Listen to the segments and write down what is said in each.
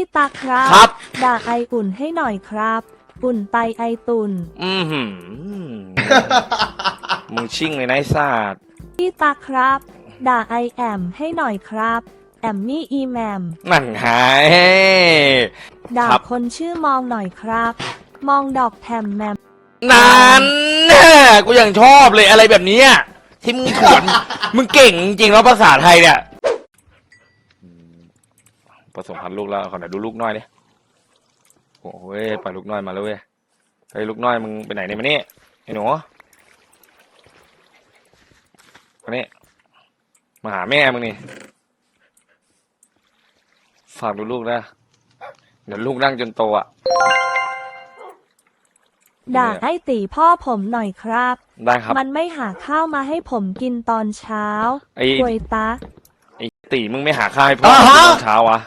พี่ตาครับ ครับ ด่าไออุ่นให้หน่อยครับ อุ่นไปไอตุน อือหือ มึงชิ่งเลยนะไอ้ซาดพี่ตาครับ ด่าไอแอมให้หน่อยครับ แอมมี่อีแมม นั่นไงด่าครับ คนชื่อมองหน่อยครับ มองดอกแถมแมม นั่นน่ะกูยังชอบเลยอะไรแบบเนี้ยที่มึงขวน มึงเก่งจริงๆแล้วภาษาไทยเนี่ยอืม ผสมพันธุ์ลูกแล้วขอหน่อยดูลูกน้อยดิโอ้ยปล่อยลูกน้อยมาแล้วเว้ยเฮ้ยลูกน้อยมึงไปไหนเนี่ยมานี่ไอ้หนูมานี่มาหาแม่มึงนี่ฝากดูลูกนะเดี๋ยวลูกนั่งจนโตอะด่าไอตีพ่อผมหน่อยครับ ได้ครับ มันไม่หาข้าวมาให้ผมกินตอนเช้าไอ้กวยตาไอ้ตีมึงไม่หาข้าวให้พ่ออ่าฮะตอนเช้าวะ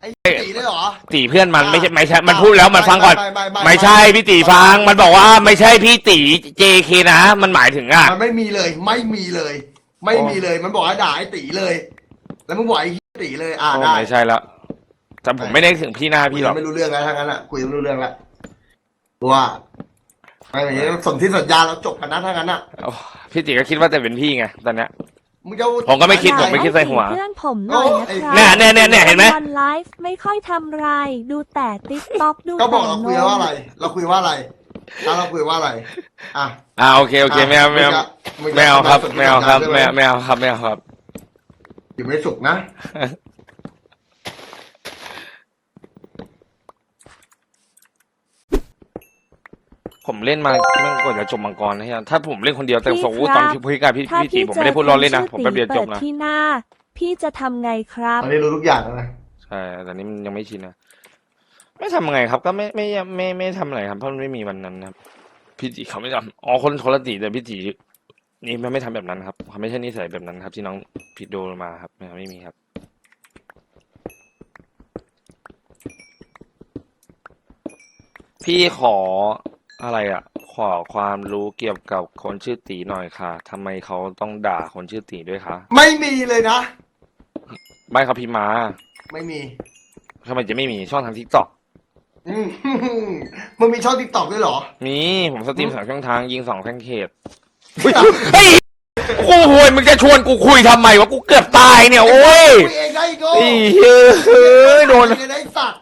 ไอ้ตีเลยเหรอ ตีเพื่อนมันไม่ใช่ไม่ใช่อ่ามันพูดแล้วมันฟังก่อนไม่ไม่ไม่ไม่ ไม่ใช่พี่ตีฟัง มันบอกว่าไม่ใช่พี่ตี JK นะ มันหมายถึงอะ มันไม่มีเลย ไม่มีเลย ไม่มีเลย มันบอกให้ด่าไอ้ตีเลย แล้วมึงบอกไอ้ตีเลย อ่าโอ้ได้ ไม่ใช่แล้วแต่ผมไม่ได้ถึงพี่หน้าพี่หรอก ไม่รู้เรื่องแล้วทั้งนั้นอะคุยไม่รู้เรื่องแล้วว่าไม่อย่างนี้สนที่สัญญาเราจบกันนะทั้งนั้นอะโอ้พี่ตีก็คิดว่าแต่เป็นพี่ไงตอนเนี้ย มึงจะผมก็ไม่คิดผมไม่ด่าคิด ใส่หัวไอ้ตีเพื่อนผมหน่อยนะโอ้ครับเนี่ยเนี่ยเนี่ยเนี่ยเห็นไหม วันไลฟ์ไม่ค่อยทำไรดูแต่ติ๊กต็อกดูก็บแต่อกเรานคุยว่าอะไร เราคุยว่าอะไรอะเราคุยว่าอะไร อะอ่าโอเคโอเคไม่เอาไม่เอางจะไม่เอาครับงจะไม่เอาครับสนไม่ที่เอาไม่เอาครับไม่เอาครับ อยู่ไม่สุขนะ ผมเล่นมาแม่งกว่าจะจบมังกรนะฮะถ้าผมเล่นคนเดียวแต่พี่สมมติครับ ตอนที่พี่กับพี่ถ้าพี่ตีพี่ผมเจไม่อได้พูดล้อเล่นนะคผมชื่แป๊บเดียวจเปิบดนะที่หน้า พี่จะทำไงครับ ตอนนี้รู้ทุกอย่างแล้วนะใช่แต่นี้มันยังไม่ชินนะไม่ทำไงครับ ก็ไม่ไม่ไม่ไม่ไม่ทำอะไรครับเพราะมันไม่มีวันนั้นนะครับพี่จีเขาไม่ทำอ๋อคนคนละตีแต่พี่จีนี่มันไม่ทำแบบนั้นครับเขาไม่ใช่นิสัยแบบนั้นครับ ที่น้องผิดโดนมาครับไม่ไม่มีครับ พี่ขอ อะไรอะ ขอความรู้เกี่ยวกับคนชื่อตีหน่อยค่ะทำไมเขาต้องด่าคนชื่อตีด้วยคะไม่มีเลยนะ ไม่ครับพี่มาไม่มี ทำไมจะไม่มีช่องทางทิกตอกอืมมึงมีช่องทิกตอกด้วยเหรอ มีผมสตรีมสองช่องทางยิงสองแท่งเขตเฮ้ยโอ้โหยมึงจะชวนกูคุยทำไมวะกูเกือบตายเนี่ยโอ้ยคุยเองได้โก็ไอ้เฮ้ยโดนไอ้สัตว์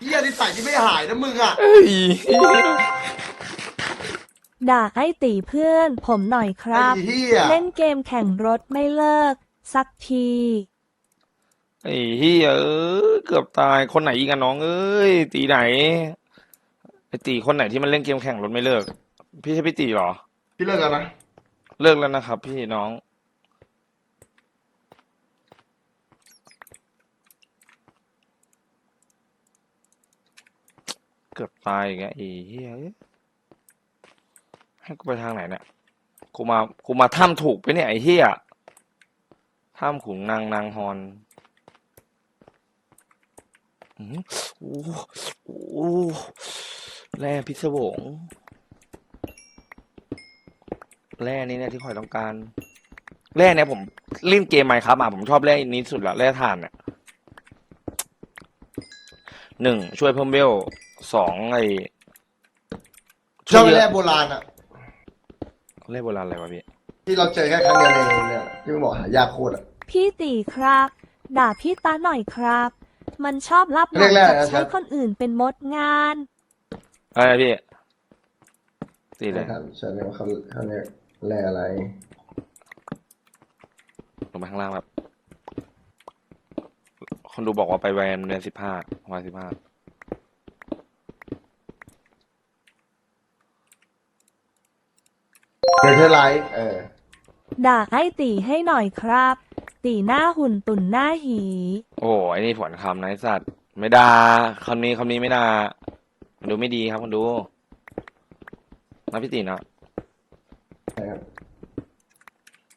เฮียนิสัยที่ไม่หายนะมึงอะเฮ้ยด่าไอตีเพื่อนผมหน่อยคไอ้รับเฮียเล่นเกมแข่งรถไม่เลิก สักที ไอ้เฮียเอ้ยเกือบตายคนไหนอีกอะน้องเอ้ยตีไหนไอ้ตีคนไหนที่มันเล่นเกมแข่งรถไม่เลิก พี่ใช่พี่ตีเหรอ พี่เลิกกันนะ เลิกแล้วนะครับ พี่น้อง กือบตายอีกแล้วไอ้เหี้ยให้กูไปทางไหนเนี่ยกูมากูมาถ้ำถูกไปเนี่ยไอ้เหี้ยถ้ำขุนนางนางฮอนอือโอ้โหโอ้โหแร่พิศวงแร่นี้เนี่ยที่คอยต้องการแร่เนี่ยผมเล่นเกมไมครับมาผมชอบแร่นี้สุดละแร่ถ่านเนี่ยหนึ่งช่วยเพิ่มเวล สองไอช่องเยแรอะกโบราณอะแร่โบราณอะไรวะพี่ที่เราเจอแค่ครั้งเดียวในเนี่ยที่มึงบอกหายากโคตรอะพี่ตีครับ ด่าพี่ตาหน่อยครับ มันชอบรับหลังแรกๆกับนะครัใช้บคนอื่นเป็นมดงานอะไรพี่ตีเลยนะครับใช่ไหมว่าเขาเขาเรียกแร่อะไรลงไปข้างล่างแบบคนดูบอกว่าไปแวนเดือนสิบห้าวันสิบห้า เนเธอร์ไลท์เออ ด่าไอตีให้หน่อยครับ ตีหน้าหุ่นตุ่นหน้าหี โอ้ไอ้นี่ผวนคำนะไอ้สัตว์ไม่ด่าคำนี้คำนี้ไม่ด่ามันดูไม่ดีครับคนดูนะพี่ตีนะใช่ครับ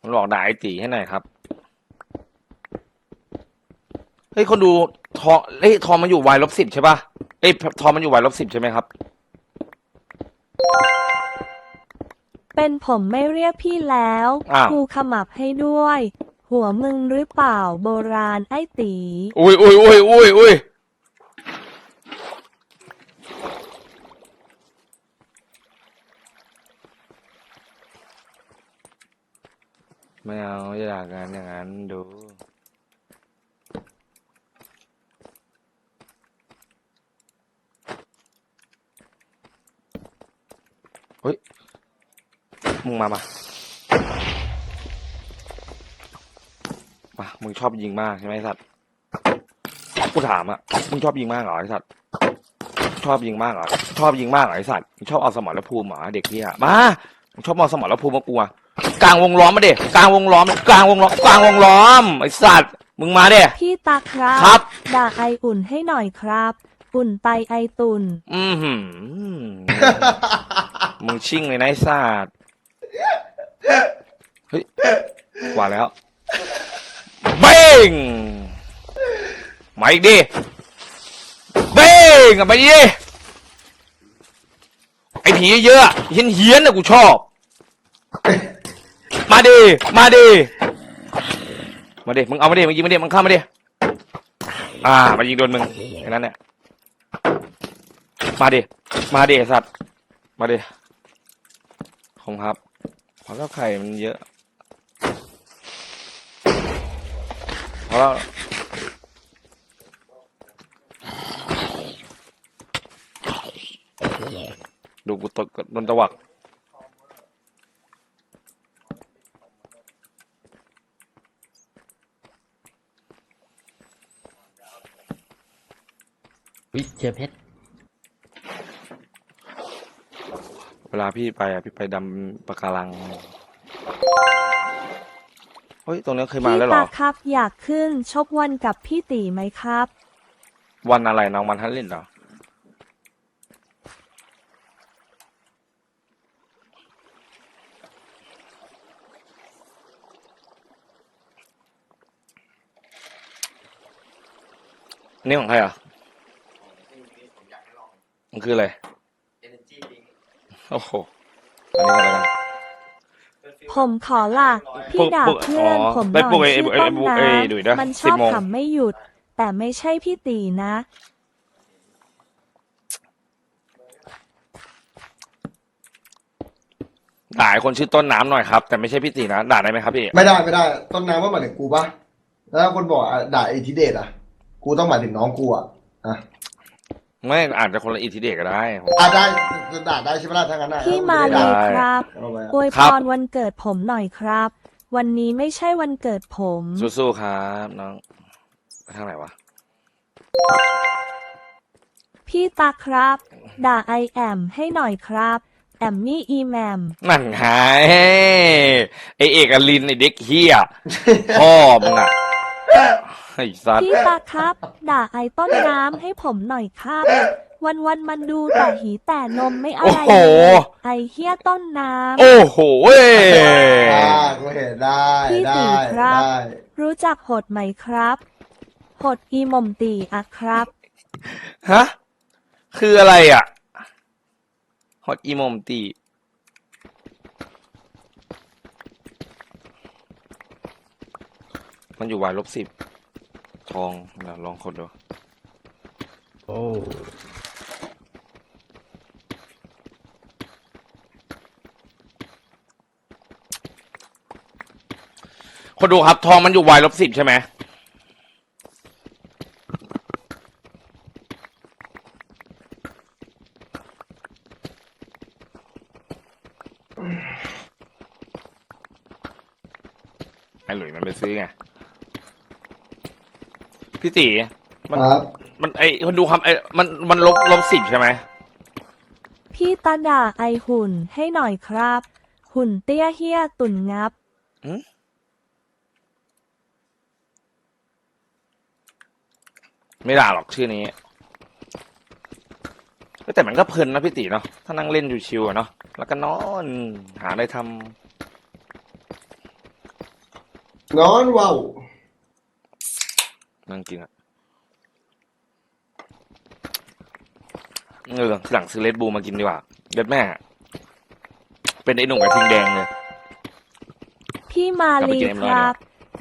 มันบอกด่าไอ้ตีให้หน่อยครับเฮ้ยคนดูทอเอ้ยทอมันอยู่วายลบสิบใช่ป่ะเอ้ยทอมันอยู่วายลบสิบใช่ไหมครับ เป็นผมไม่เรียกพี่แล้วอ้าว กูขมับให้ด้วย หัวมึงหรือเปล่าโบราณไอ้ตี อุ้ยอุ้ยอุ้ยอุ้ยอุ้ยไม่เอาอยากงานอย่างนั้นดู มึงมามามามึงชอบยิงมากใช่ไหมไอ้สัตว์กูถามอะมึงชอบยิงมากเหรอไอ้สัตว์ชอบยิงมากเหรอชอบยิงมากเหรอไอ้สัตว์มึงชอบเอาสมรภูมิเหรอเด็กเนี่ยมามึงชอบเอาสมรภูมิมากลัวกลางวงล้อมมาเด็กลางวงล้อมกลางวงล้อมกลางวงล้อมไอ้สัตว์มึงมาเด็พี่ตาครับครับด่าไออุ่นให้หน่อยครับอุ่นไปไอตุนอือหือมึงชิ่งเลยนะไอ้สัตว์ เฮ้ยกว่าแล้วเบ้งมาอีกดิเบ้งกลับไปดิไอ้ผีเยอะเฮี้ยนเฮียนนะกูชอบ มาดิมาดิมาดิมึงเอามาดิมึงยิงมาดิมึงเข้ามาดิอ่ามายิงโดนมึงแค่นั้นแหละมาดิมาดิสัตว์มาดิขอบคุณครับ พราะแล้วไข่มันเยอะเพราะแล้วดูกูตกโดนตะวักวิเจอเพชร เวลาพี่ไปอะพี่ไปดำปะการัง เฮ้ย ตรงนี้เคยมาพี่แล้วเหรตาอ ครับ อยากขึ้นชกวันกับพี่ตีไหมครับ วันอะไรน้องวันทันเล่นเหรอ นี่ของใครอะมันคืออะไร โอ้โหอันนี้อะไรกันผมขอละพี่ด่าเพื่อนอ๋อผมหไปน่ปลุกอไอ้ยชื่อไอ้ต้นไอ้น้ไอ้ดุยนะำมันช10อบโมงขำไม่หยุด แต่ไม่ใช่พี่ตีนะ ด่าไอ้คนชื่อต้นน้ำหน่อยครับ แต่ไม่ใช่พี่ตีนะ ด่าได้ไหมครับพี่ ไม่ได้ไม่ได้ ต้นน้ำว่าหมายถึงกูปะแล้วคนบอกอะด่าไอทิเดตอะ กูต้องหมายถึงน้องกูอะอะ ไม่อาจจะคนละอิทธิเดชก็ได้ อะได้จะด่าได้ใช่ไหมล่ะถ้างั้นนะพี่มาไเลยได้ครับ เอาไว้อะอวยคพรับรวันเกิดผมหน่อยครับ วันนี้ไม่ใช่วันเกิดผม สู้ๆครับน้องไปทางไหนวะ พี่ตาครับ ด่าไอแอมให้หน่อยครับ แอมมี่อีแมม นั่นไงไอเอกอลินไอเด็กเฮียพ่อมึงอะ ไอ้สัตว์พี่ตาครับ ด่าไอต้นน้ำให้ผมหน่อยครับ วันวันๆมันดูแต่หีแต่นมไม่อะไรโอ้โห เลยไอเฮียต้นน้ำ โอ้โหเว้ยได้กูเห็นได้พี่ได้ตีครับ ได้รู้จักหดไหมครับหดอีหมอมตีอะครับ ฮะ คืออะไรอะ ฮอตอีโมมตี มันอยู่วายลบสิบ ทองเดี๋ยวลองคนดูโอ้คนดูครับ ทองมันอยู่วายลบสิบใช่ไหมไอ้หลุยมันไปซื้อไง พี่ตีมันครับมันไอคนดูครับไอมันมันลบลบสิบใช่ไหมพี่ตาด่าไอหุ่นให้หน่อยครับ หุ่นเตี้ยเฮียตุ่นงับ ไม่ด่าหรอกชื่อนี้แต่มันก็เพลินนะพี่ตีเนาะถ้านั่งเล่นอยู่ชิวๆอะเนาะแล้วก็นอนหาอะไรทนอนว้าวำ นั่งกินอะเออทีหลังซื้อเลดบูมากินดีกว่าเด็ดแม่ เป็นไอ้หนุ่มกระทิงแดงเลย พี่มาลีกลับไปกินเอ็มคร้อยรับ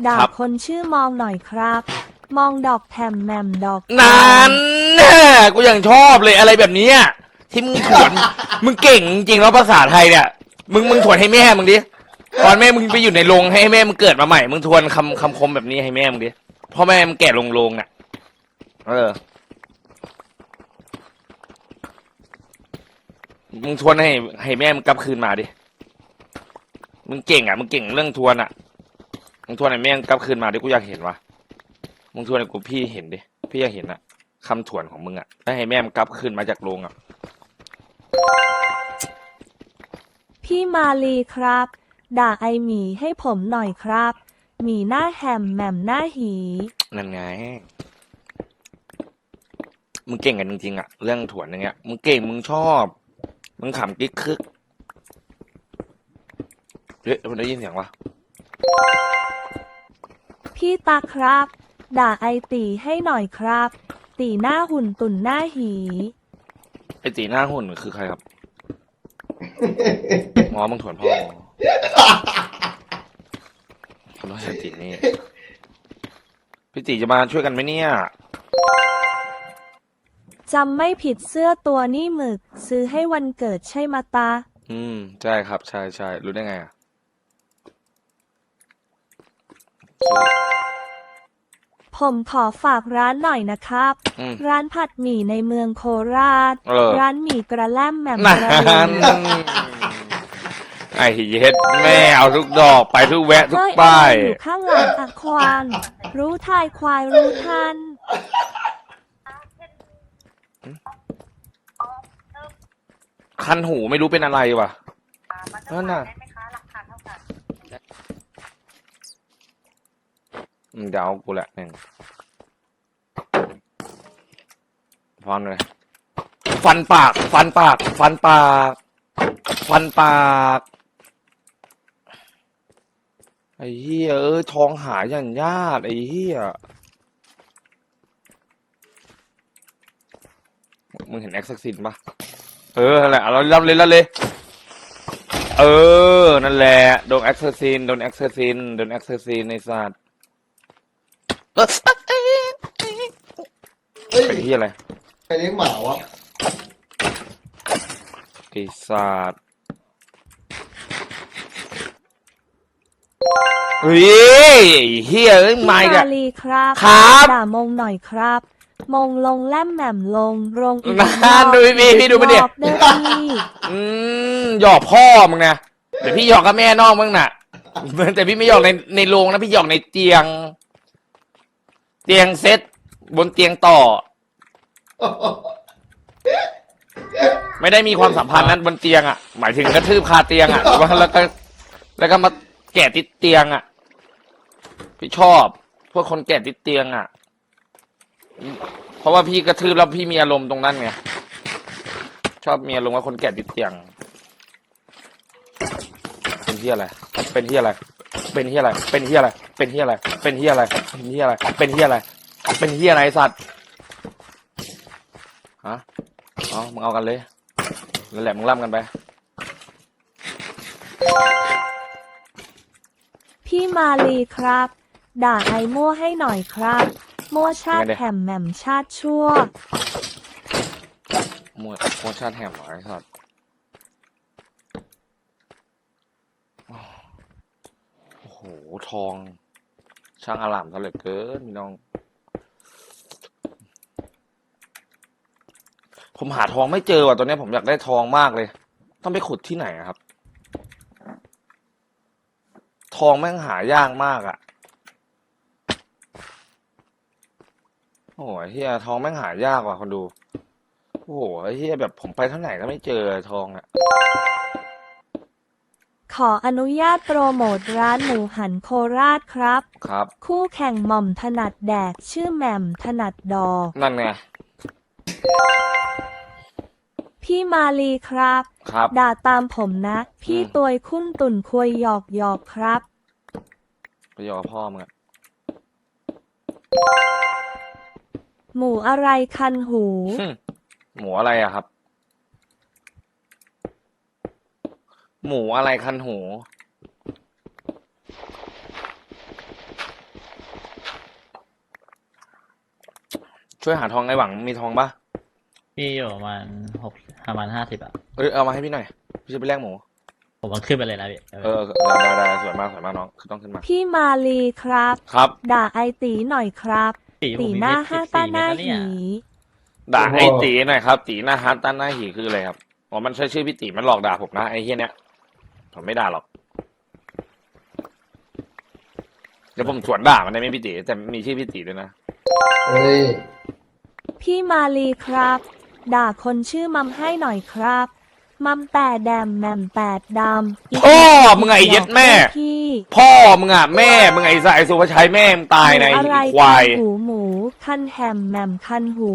ด่าครับ คนชื่อมองหน่อยครับ มองดอกแถมแหมมดอกนานแน่กูยังชอบเลยอะไรแบบเนี้ยที่มึงถวน มึงเก่งจริงๆแล้วภาษาไทยเนี่ย มึงมึงถวนให้แม่มึงดิตอนแม่มึงไปอยู่ในโรงให้แม่มึงเกิดมาใหม่ มึงทวนคำคำคมแบบนี้ให้แม่มึงดิ พ่อแม่มึงแก่ลงโรงน่ะ เออ มึงทวนให้ ให้แม่มึงกลับคืนมาดิ มึงเก่งอะ มึงเก่งเรื่องทวนอะ มึงทวนให้แม่มึงกลับคืนมาดิ กูอยากเห็นว่ะ มึงทวนให้กูพี่เห็นดิ พี่อยากเห็นอะคำทวนของมึงอะแล้วให้แม่มึงกลับคืนมาจากโรงอะ พี่มาลีครับ ด่าไอหมีให้ผมหน่อยครับ หมีหน้าแหมแหม่มหน้าหี นั่นไง มึงเก่งกันจริงๆอะเรื่องถวนอย่างเงี้ย มึงเก่ง มึงชอบ มึงขำกิ๊กคึก เฮ้ยมันได้ยินเสียงวะพี่ตาครับ ด่าไอตีให้หน่อยครับ ตีหน้าหุ่นตุ่นหน้าหี ไอตีหน้าหุ่นคือใครครับอ๋อมึงถวนพ่อ ขอโทษไอตีนี่พี่ตีจะมาช่วยกันไหมเนี่ย จำไม่ผิดเสื้อตัวนี่หมึก ซื้อให้วันเกิดใช่มาตา อืมใช่ครับ ใช่ใช่รู้ได้ไงอะผมขอฝากร้านหน่อยนะครับ อืม ร้านผัดหมี่ในเมืองโคราช เออ ร้านหมี่กระแลมแหม่มนั่กระลินง ไอ้เย็ดแม่เอาทุกดอกไปทุกแวะทุกเฮ้ยป้ายอะไรอยู่ข้างหลังอะควานรู้ทายควายรู้ทันคันหูไม่รู้เป็นอะไรวะนั่นน่ะอืมเดี๋ยวเอากูแหละหนึ่งฟันเลย ฟันปาก ฟันปาก ฟันปาก ฟันปาก ไอ้เหี้ยเอ้ยทองหายอย่างยากไอ้เหี้ยมึงเห็นแอคซักซินปะเออนั่นแหละเอาเราเล่าเลยเล่าเลย เออ นั่นแหละ โดนแอคเซอร์ซินโดนแอคเซอร์ซินโดนแอคเซอร์ซินในสัตว์เออเฮ้ยไอ้ที่อะไรใครเลี้ยงหมาวะไอ้สัตว์ เฮ้ยไอ้เฮียเอ้ยพี่ไม่มากันลีครับครับ ด่ามงหน่อยครับ มงลงแล่มแหม่มลงลงอีกนั่นดูพี่พี่ดูมันดิ รอบเด้อพี่อืมหยอกพ่อมึงนะเดี๋ยวพี่หยอกกับแม่นอกมึงน่ะ แต่พี่ไม่หยอกในในโรงนะพี่หยอกในเตียง เตียงเซ็ตบนเตียงต่อ ไม่ได้มีความสัมพันธ์นั้นบนเตียงอะ หมายถึงกระทืบคาเตียงอะแล้วก็แล้วก็แล้วก็มาแก่ติดเตียงอะ พี่ชอบ พวกคนแก่ติดเตียงอะ เพราะว่าพี่กระทืบแล้วพี่มีอารมณ์ตรงนั้นไงชอบมีอารมณ์ว่าคนแก่ติดเตียง เป็นที่อะไร เป็นที่อะไร เป็นที่อะไร เป็นที่อะไร เป็นที่อะไร เป็นที่อะไร เป็นที่อะไร เป็นที่อะไร เป็นที่อะไรสัตว์ฮะเอามึงเอากันเลยนั่นแหละมึงล่ำกันไป พี่มาลีครับ ด่าไอมั่วให้หน่อยครับ มั่วชาติแหมแหม่มชาติชั่วมวดโคชาติแหมเหรอไอ้สัตว์โอ้โห ทอง ช่างอลามซะเหลือเกินพี่น้อง ผมหาทองไม่เจอว่ะตอนนี้ผมอยากได้ทองมากเลย ต้องไปขุดที่ไหนอะครับ ทองแม่งหายากมากอะ โอ้โหไอ้เฮียทองแม่งหายากว่ะคนดู โอ้โหไอ้เฮียแบบผมไปเท่าไหร่ก็ไม่เจอทองอะขออนุญาตโปรโมทร้านหมูหันโคราชครับ ครับ คู่แข่งหม่อมถนัดแดกชื่อแหม่มถนัดดอก นั่นไง พี่มาลีครับ ครับ ด่าตามผมนะ พี่อืม ตวยคุ้นตุ่นควยหยอกหยอกครับ ไปอยู่กับพ่อมึงอะ หมูอะไรคันหูหึหมูอะไรอะครับ หมูอะไรคันหู ช่วยหาทองไอ้หวังมีทองปะพี่อยู่ประมาณหกประมาณห้าสิบอะเอ้ยเอามาให้พี่หน่อย พี่จะไปแลกหมู ผมมันขึ้นไปเลยนะพี่เออได้ได้ได้สวยมากสวยมากน้องคือต้องขึ้นมา พี่มาลีครับ ครับ ด่าไอตีหน่อยครับ ตีผมตีมีหน้าเพชรห้าสิบตาสี่หน้าเม็ดแล้วหีเนี่ยด่าไอ้ตีหน่อยครับ ตีหน้าฮัตต้านหน้าหีคืออะไรครับอ๋อมันใช่ชื่อพี่ตีมันหลอกด่าผมนะไอ้เฮียเนี้ยผมไม่ด่าหรอกเดี๋ยวผมสวนด่ามันได้ไหมพี่ตีแต่มีชื่อพี่ตีด้วยนะเฮ้ยพี่มาลีครับ ด่าคนชื่อมัมให้หน่อยครับ มัมแต่แดมแหมมแปดดำกพ่อมึงไงเย็ดแม่ พี่ พ่อมึงอะแม่มึงไอ้สายสุภาชัยแม่มึงตายในหมูอะไรควายคันหูหมูคันแฮมแหมมคันหู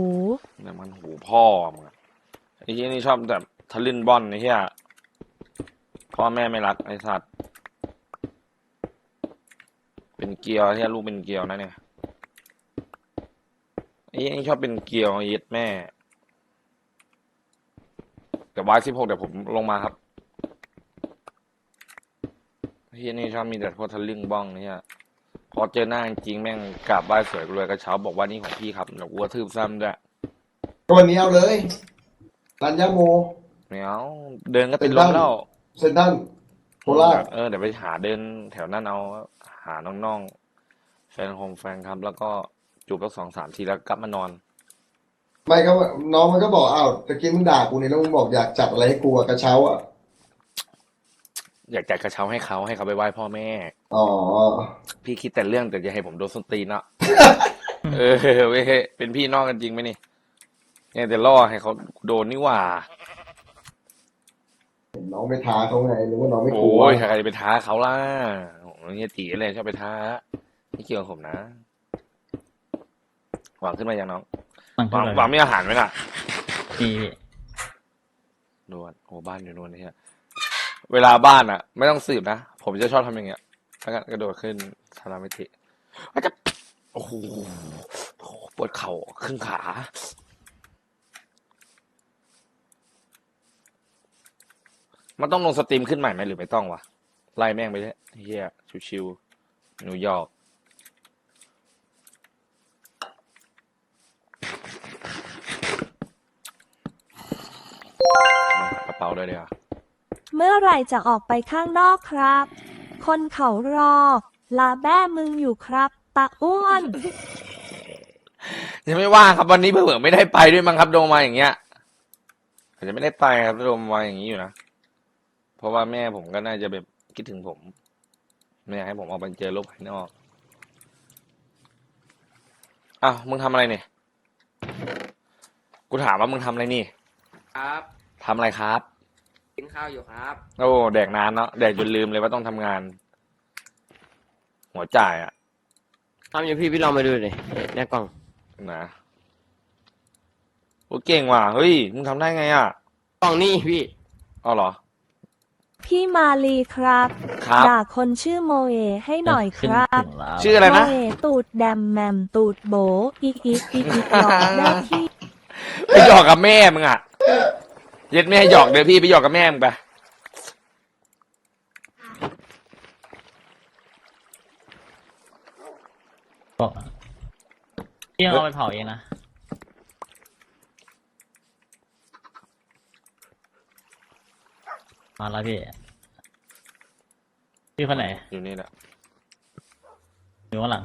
เนี่ยมันหูพ่อมึงอะไอ้เฮียนี่ชอบแบบทะลึ่นบอนไอ้เฮียพ่อแม่ไม่รักไอ้สัตว์เป็นเกลียวไอ้เฮียลูกเป็นเกลียวนะเนี่ยไอ้เฮียนี่ชอบเป็นเกลียวไอ้เย็ดแม่ แต่วายสิบหกเดี๋ยวผมลงมาครับไอ้เฮียนี่ชอบมีแต่พวกทะลึ่งบ้องไอ้เฮียพอเจอหน้าจริงๆแม่งกราบไหว้สวยกูเลยกระเช้าบอกว่านี่ของพี่ครับเดี๋ยวกูกระทืบซ้ำด้วยก็วันนี้เอาเลยรันยาโมไม่เอาเดินก็ติดลมแล้วเซนทรันโคราชเออเดี๋ยวไปหาเดินแถวนั้นเอาหาน้องๆแฟนคงแฟนครับ แล้วก็จูบสักสองสามทีแล้วกลับมานอน ไม่ก็น้องมันก็บอกอ้าวตะกี้มึงด่ากูนี่แล้วมึงบอกอยากจัดอะไรให้กูอะกระเช้าอะอยากจัดกระเช้าให้เขาให้เขาไปไหว้พ่อแม่ อ๋อพี่คิดแต่เรื่องแต่จะให้ผมโดนส้นตีนเนาะเออเว้ยเป็นพี่น้องกันจริงไหมนี่เนี่ยแต่ล่อให้เขาโดนนี่หว่าน้องไปท้าเขาไงหรือว่าน้องไม่กลัโอ้วยใครจะไปท้าเขาล่ะโอ้ยเนี่ยตีอะไรชอบไปท้าไม่เกี่ยวกับผมนะหวังขึ้นมายังน้อง มันหขึ้วันงไปหวังมีอาหารไหมล่ะมีพี่นวลโอ้บ้านอยู่นวลเนี่ยเวลาบ้านอะ ไม่ต้องสืบนะ ผมจะชอบทำอย่างเงี้ยแล้วก็กระโดดขึ้นสารามิติอาจจะโอ้โหปวดเข่าครึ่งขา มันต้องลงสตรีมขึ้นใหม่ไหมหรือไม่ต้องวะไล่แม่งไปเลยเฮียชิวๆนิวยอร์กมากระ เป๋าด้วยเดียวาเมื่อไหร่จะออกไปข้างนอกครับ คนเขารอ ลาแบ้มึงอยู่ครับตาอ้วน ยังไม่ว่างครับวันนี้เผื่อๆไม่ได้ไปด้วยมั้งครับโดมมาอย่างเงี้ยอาจจะไม่ได้ไปครับโดมมาอย่างนี้อยู่นะเพราะว่าแม่ผมก็น่าจะแบบคิดถึงผมไม่อยากให้ผมออกไปเจอโลกภายนอกอ้าวมึงทำอะไรเนี่ยกูถามว่ามึงทำอะไรนี่ ครับ ทำอะไรครับ กินข้าวอยู่ครับ โอ้แดกนานเนาะแดกจนลืมเลยว่าต้องทำงาน หัวจ่ายอะทำอยู่พี่พี่ลองมาดูเลยในกล่อง นะโอ้เก่งว่ะเฮ้ยมึงทำได้ไงอะกล่องนี่พี่ เอาเหรอ พี่มาลีครับ ครับ ด่าคนชื่อโมเอให้หน่อยคขึ้นรับถึงแล้วชื่ออะไรนะ โมเอตูดแดมแหมมตูดโบอีกอีกอีกอีกหยอกได้ที่ ไปหยอกกับแม่มึงอะ เย็ดแม่หยอกเดี๋ยวพี่ไปหยอกกับแม่มึงไปบอกพี่เอาไปเผาเองนะ มาแล้วพี่ พี่คนไหน อยู่นี่แหละอยู่ข้างหลัง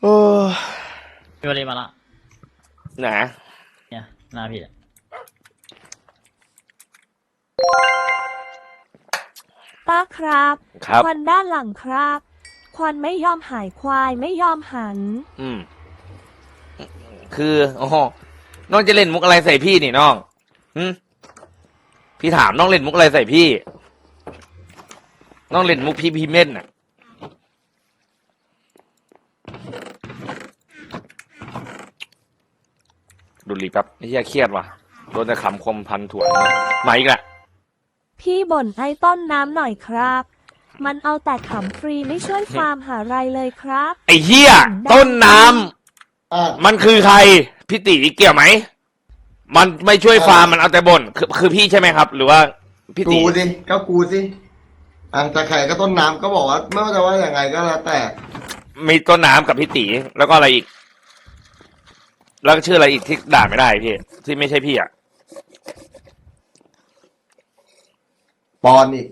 โอ้ พี่วันนี้มาละหนาเนี่ยหน้าพี่อะป้าครับ ครับ ควันด้านหลังครับ ควันไม่ยอมหายควายไม่ยอมหัน อืม คือโอ้โหน้องจะเล่นมุกอะไรใส่พี่นี่น้องหืมพี่ถามน้องเล่นมุกอะไรใส่พี่ น้องเล่นมุกพี่พีเม่นน่ะ ดูรีแป๊บไอ้เหี้ยเครียดว่ะโดนแต่คำคมพันถ่วนมาอีกแหละพี่บ่นไอ้ต้นน้ำหน่อยครับ มันเอาแต่ขำฟรีไม่ช่วยฟาร์มหาไรเลยครับ ไอ้เหี้ยต้นน้ำอะมันคือใครพี่ตีเกี่ยวไหม มันไม่ช่วยฟาร์มมันเอาแต่บ่นคือคือพี่ใช่ไหมครับ หรือว่าพี่ตีกูสิก็กูสิอะแต่ใครก็ต้นน้ำก็บอกว่าไม่ว่าจะว่าอย่างไงก็แล้วแต่มีต้นน้ำกับพี่ตีแล้วก็อะไรอีก แล้วก็ชื่ออะไรอีกที่ด่าไม่ได้พี่ที่ไม่ใช่พี่อะปอนอีก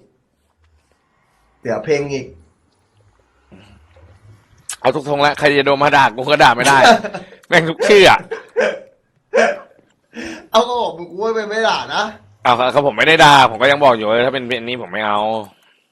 เดี๋ยวเพลงอีก เอาทุกทงแล้วใครจะโดนมาด่ากูก็ด่าไม่ได้ แม่งทุกชื่ออะเอาก็บอกมึงกูว่าไม่ด่านะ เอาครับผมไม่ได้ด่าผมก็ยังบอกอยู่เลยถ้าเป็นเป็นนี้ผมไม่เอา